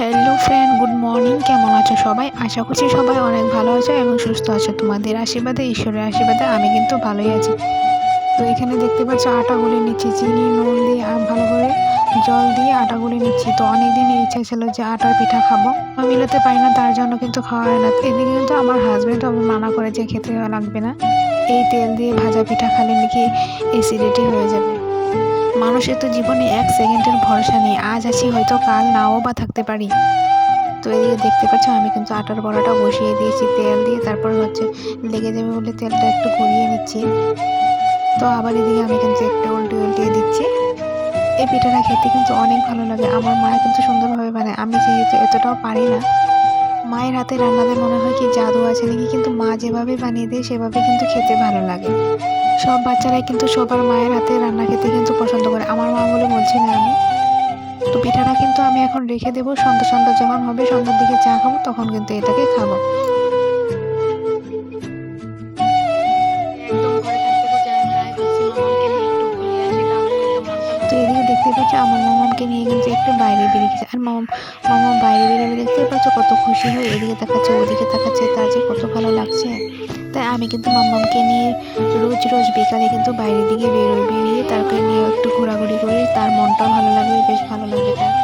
Hello friend good morning কেমন আছো সবাই? আশা করছি সবাই অনেক ভালো আছো এবং সুস্থ আছো। তোমাদের আশীর্বাদে, ঈশ্বরের আশীর্বাদে আমি কিন্তু ভালোই আছি। তো এখানে দেখতে পাচ্ছ আটা গুলি নিচ্ছি, চিনি, নুন দিয়ে আর ভালো করে জল দিয়ে আটা গুলি নিচ্ছি। তো অনেক দিনের ইচ্ছা ছিল যে আটার পিঠা খাব। আমি মিলাতে পারি না, তার জন্য কিন্তু খাওয়া হয় না। এদিকে কিন্তু আমার হাজব্যান্ড আমি মানা করে যে খেতে লাগবে না। এই তেল দিয়ে ভাজা পিঠা খালে নাকি অ্যাসিডিটি হয়ে যাবে। মানুষের তো জীবনে এক সেকেন্ডের ভরসা নেই। আজ আছি হয়তো কাল নাও বা থাকতে পারি। তো এদিকে দেখতে পাচ্ছ, আমি কিন্তু আটার বড়াটা বসিয়ে দিয়েছি, তেল দিয়ে তারপর হচ্ছে লেগে যাবে বলে তেলটা একটু গড়িয়ে নিচ্ছি। তো আবার এদিকে আমি কিন্তু একটু উল্টে উল্টিয়ে দিচ্ছি। এই পিঠাটা খেতে কিন্তু অনেক ভালো লাগে। আমার মা কিন্তু সুন্দরভাবে বানায়। আমি যেহেতু এতটাও পারি না, মায়ের হাতে রান্নাতে মনে হয় কি জাদু আছে নাকি? কিন্তু মা যেভাবে বানিয়ে দেয়, সেভাবে কিন্তু খেতে ভালো লাগে। সব বাচ্চারাই কিন্তু সবার মায়ের হাতে রান্না খেতে কিন্তু পছন্দ করে। আমার মা বলে বলছি না আমি। তো পিঠাটা কিন্তু আমি এখন রেখে দেবো। সন্ধ্যা সন্ধ্যা যখন হবে সন্ধ্যার দিকে চা খাব তখন কিন্তু এটাকে খাব। তো এদিকে দেখতে পাচ্ছ আমার মামাকে নিয়ে কিন্তু একটু বাইরে বেরিয়ে গেছে আর মামা মামা বাইরে বেরিয়ে দেখতে পাচ্ছ কত খুশি হয়ে এদিকে তাকাচ্ছে ওদিকে তাকাচ্ছে তার যে কত ভালো লাগছে। তাই আমি কিন্তু মাম্মামকে নিয়ে রোজ রোজ বিকালে কিন্তু বাইরের দিকে বেরোই, বেরিয়ে তারপরে নিয়ে একটু ঘোরাঘুরি করি। তার মনটাও ভালো লাগবে বেশ ভালো লাগে তার।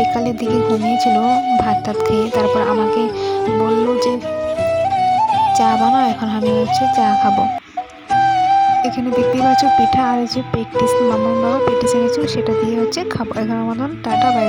বিকালের দিকে ঘুমিয়েছিল, ভাত টাত খেয়ে তারপর আমাকে বলল যে, চা বানাও, এখন আমি হচ্ছে চা খাব। এখানে দেখতেই পাচ্ছ পিঠা আর যে পেটিস মামার বাবা পেটিস এনেছিল সেটা দিয়ে হচ্ছে খাব। এখন মতন, টাটা বাই